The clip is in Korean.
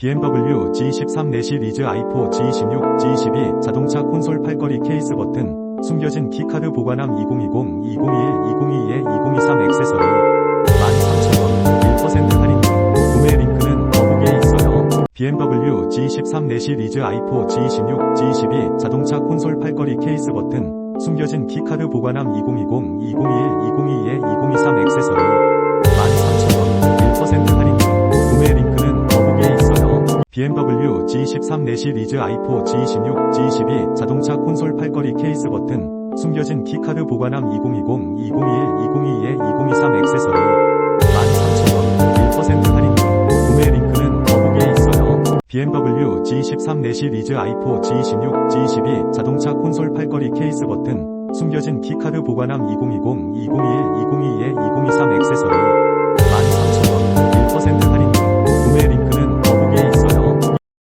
BMW G13 내 시 리즈 i4, G16, G12 자동차 콘솔 팔걸이 케이스 버튼, 숨겨진 키카드 보관함 2020, 2021, 2022에 2023 액세서리 13,000원, 1% 할인 중 구매 링크는 더보기에 있어요. BMW G13 내 시 리즈 i4, G16, G12 자동차 콘솔 팔걸이 케이스 버튼, 숨겨진 키카드 보관함 2020, 2021, 2022에 2023 액세서리 BMW G13 내 시 리즈 i4, G16, G12 자동차 콘솔 팔걸이 케이스 버튼, 숨겨진 키카드 보관함 2020, 2021, 2022에 2023 액세서리 13,000원, 1% 할인 중 구매 링크는 더보기에 있어요. BMW G13 내 시 리즈 i4, G16, G12 자동차 콘솔 팔걸이 케이스 버튼, 숨겨진 키카드 보관함 2020, 2021,